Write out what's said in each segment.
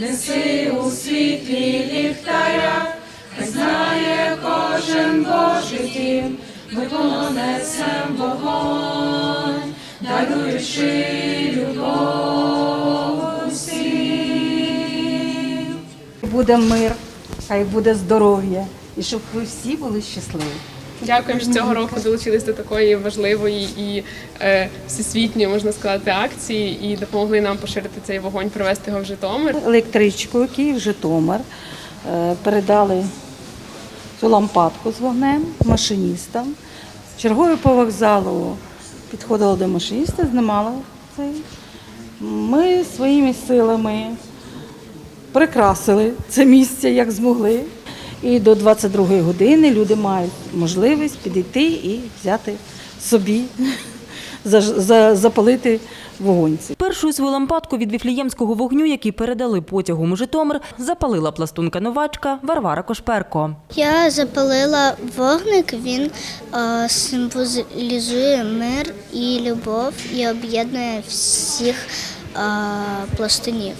неси у світлі ліхтаря, хай знає кожен Божий дім, ми понесем вогонь, даруючи любов усім. Буде мир, хай буде здоров'я, і щоб ви всі були щасливі. Дякуємо, що цього року долучились до такої важливої і е, всесвітньої, можна сказати, акції і допомогли нам поширити цей вогонь, привести його в Житомир. Електричкою Київ Житомир е, передали цю лампадку з вогнем машиністам. Черговий по вокзалу підходила до машиніста, знімала цей. Ми своїми силами прикрасили це місце, як змогли. І до 22 години люди мають можливість підійти і взяти собі, запалити вогонь. Першою свою лампадку від віфліємського вогню, який передали потягом у Житомир, запалила пластунка новачка Варвара Кошперко. Я запалила вогник, він символізує мир і любов і об'єднує всіх пластунів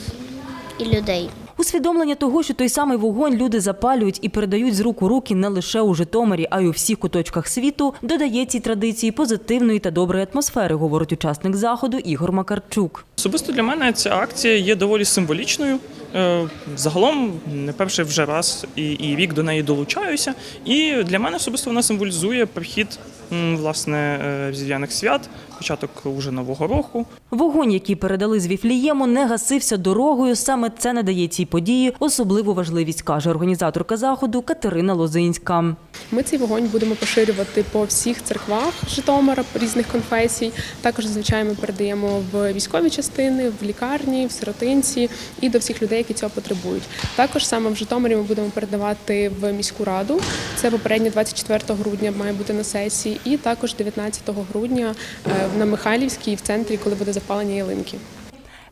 і людей. Усвідомлення того, що той самий вогонь люди запалюють і передають з рук у руки не лише у Житомирі, а й у всіх куточках світу, додає цій традиції позитивної та доброї атмосфери, говорить учасник заходу Ігор Макарчук. Особисто для мене ця акція є доволі символічною. Е, Загалом не перший вже раз і, і рік до неї долучаюся. І для мене особисто вона символізує прихід власне е, різдвяних свят, початок уже нового року. Вогонь, який передали з Віфлієму, не гасився дорогою. Саме це надає цій події особливу важливість, каже організаторка заходу Катерина Лозинська. Ми цей вогонь будемо поширювати по всіх церквах Житомира різних конфесій. Також зазвичай ми передаємо в військові частини, в лікарні, в сиротинці і до всіх людей, які цього потребують. Також саме в Житомирі ми будемо передавати в міську раду. Це попередньо 24 грудня має бути на сесії, і також 19 грудня е, на Михайлівській в центрі, коли буде запалення ялинки.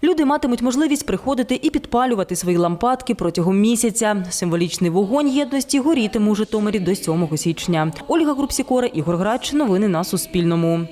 Люди матимуть можливість приходити і підпалювати свої лампадки протягом місяця. Символічний вогонь єдності горітиме у Житомирі до 7 січня. Ольга Групсікора, Ігор Грач. Новини на Суспільному.